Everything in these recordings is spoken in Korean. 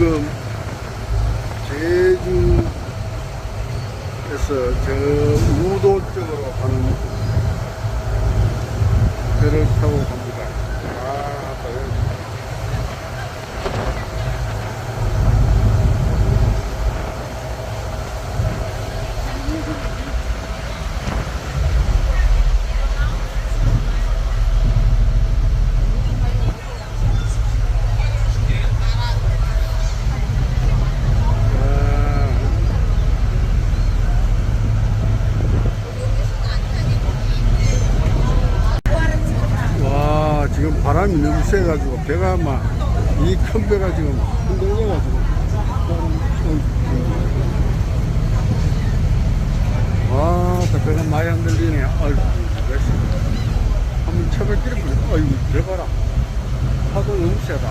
지금 제주에서 저 우도 쪽으로 가는 배를 타고 갑니다. 아, 여기. 와 지금 바람이 너무 세가지고 배가 막 이 큰 배가 지금 흔들려가지고 와 배가 많이 흔들리네. 아이고 한번 쳐박기를 보내 아이고 배가라 파도 너무 세다.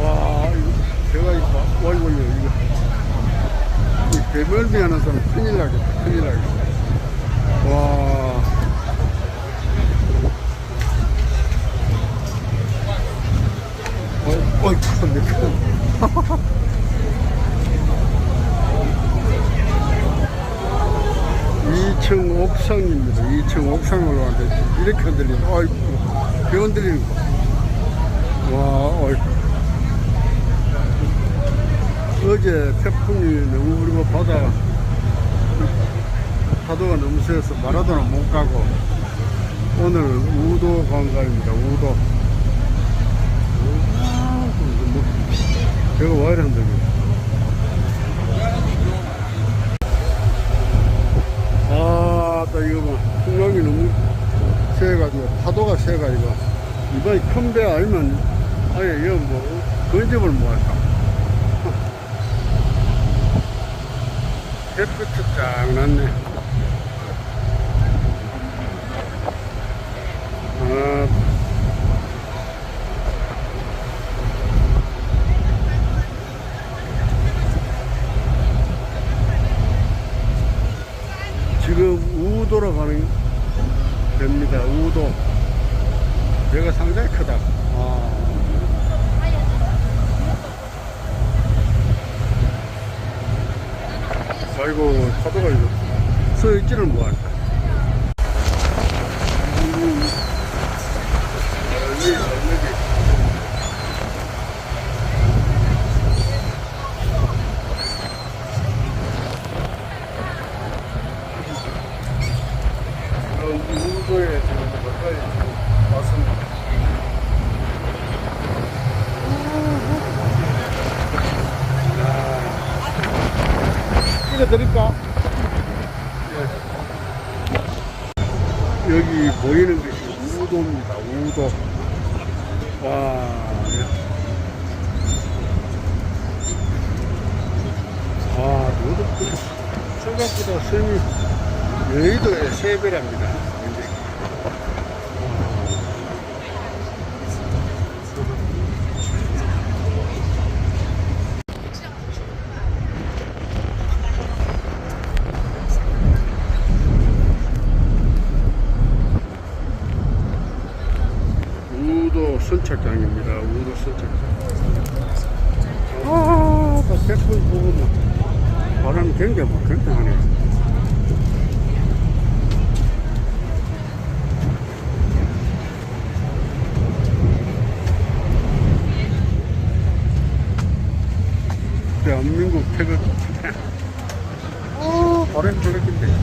와 이거 배가 있다. 와이고 이거 이 배멀미 하는 사람 큰일 나겠다. 큰일 나겠다. 와 어이, 큰데, 큰. 2층 옥상입니다. 2층 옥상으로 왔는데, 이렇게 흔들리는, 어이구, 배 흔들리는 거. 와, 어이. 어제 태풍이 너무 우리가 바다, 파도가 너무 세서 마라도는 못 가고, 오늘 우도 관광입니다. 우도. 뭐, 제가 와 이래 한다고. 아, 또 이거 뭐, 풍랑이 너무 세가지고, 파도가 세가지고, 이번에 큰배 아니면, 아예 이거 뭐, 건집을 못 할까. 햇빛이 쫙 났네. 아, 지금 우도로 가는 됩니다. 우도. 배가 상당히 크다. 아. 아이고, 파도가 이거 서 있지를. 음. 여기, 여기. 그런 우도에 지금 가까이 왔습니다. 찍어 드릴까? 예. 여기 보이는 것이 우도입니다. 우도. 와. 예. 아, 너도 생각보다 섬이 여의도의 세 배랍니다. 굉장히. 우도 선착장입니다. 우도 선착장. 아, 나 태풍 보면 바람이 굉장히 막 굉장하네. 대한민국 태극. 아, 바람이 저렇긴데.